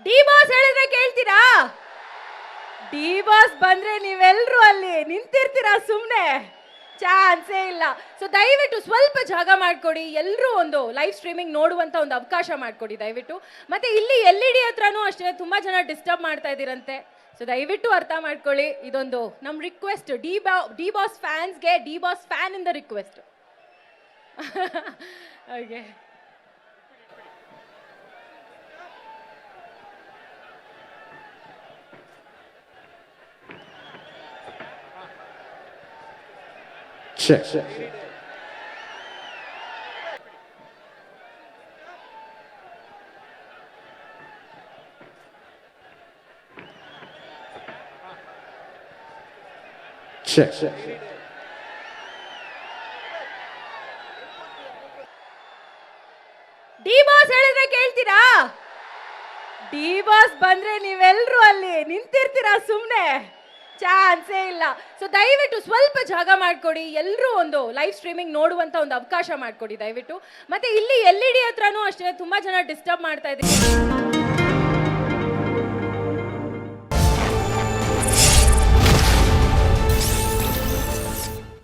D boss ಹೇಳಿದ್ರೆ ಕೇಳ್ತೀರಾ? D boss ಬಂದ್ರೆ ನೀವೆಲ್ಲರೂ ಅಲ್ಲಿ ನಿಂತಿರ್ತೀರಾ ಸುಮ್ಮನೆ ಚಾನ್ಸೇ ಇಲ್ಲ. ಸೊ ದಯವಿಟ್ಟು ಸ್ವಲ್ಪ ಜಾಗ ಮಾಡ್ಕೊಡಿ. ಎಲ್ಲರೂ ಒಂದು ಲೈವ್ ಸ್ಟ್ರೀಮಿಂಗ್ ನೋಡುವಂತ ಒಂದು ಅವಕಾಶ ಮಾಡ್ಕೊಡಿ ದಯವಿಟ್ಟು. ಮತ್ತೆ ಇಲ್ಲಿ ಎಲ್ ಇ ಡಿ ಹತ್ರನೂ ಅಷ್ಟೇ ತುಂಬಾ ಜನ ಡಿಸ್ಟರ್ಬ್ ಮಾಡ್ತಾ ಇದ್ದೀರಂತೆ. ಸೊ ದಯವಿಟ್ಟು ಅರ್ಥ ಮಾಡ್ಕೊಳ್ಳಿ. ಇದೊಂದು ನಮ್ಮ ರಿಕ್ವೆಸ್ಟ್ ಡಿ ಬಾ, ಡಿ ಬಾಸ್ ಫ್ಯಾನ್ಸ್ಗೆ ಡಿ ಬಾಸ್ ಫ್ಯಾನ್ ಇಂದ request okay Check. Check. D boss ಹೇಳಿದ್ರೆ ಕೇಳ್ತೀರಾ ಡಿ ಬಾಸ್ ಬಂದ್ರೆ ನೀವೆಲ್ರೂ ಅಲ್ಲಿ ನಿಂತಿರ್ತೀರಾ ಸುಮ್ಮನೆ ಚಾನ್ಸೇ ಇಲ್ಲ. ಸೊ ದಯವಿಟ್ಟು ಸ್ವಲ್ಪ ಜಾಗ ಮಾಡ್ಕೊಡಿ. ಎಲ್ಲರೂ ಒಂದು ಲೈವ್ ಸ್ಟ್ರೀಮಿಂಗ್ ನೋಡುವಂತ ಒಂದು ಅವಕಾಶ ಮಾಡ್ಕೊಡಿ ದಯವಿಟ್ಟು. ಮತ್ತೆ ಇಲ್ಲಿ ಎಲ್ ಇ ಡಿ ಹತ್ರನೂ ಅಷ್ಟೇ, ತುಂಬಾ ಜನ ಡಿಸ್ಟರ್ಬ್ ಮಾಡ್ತಾ ಇದ್ದೀವಿ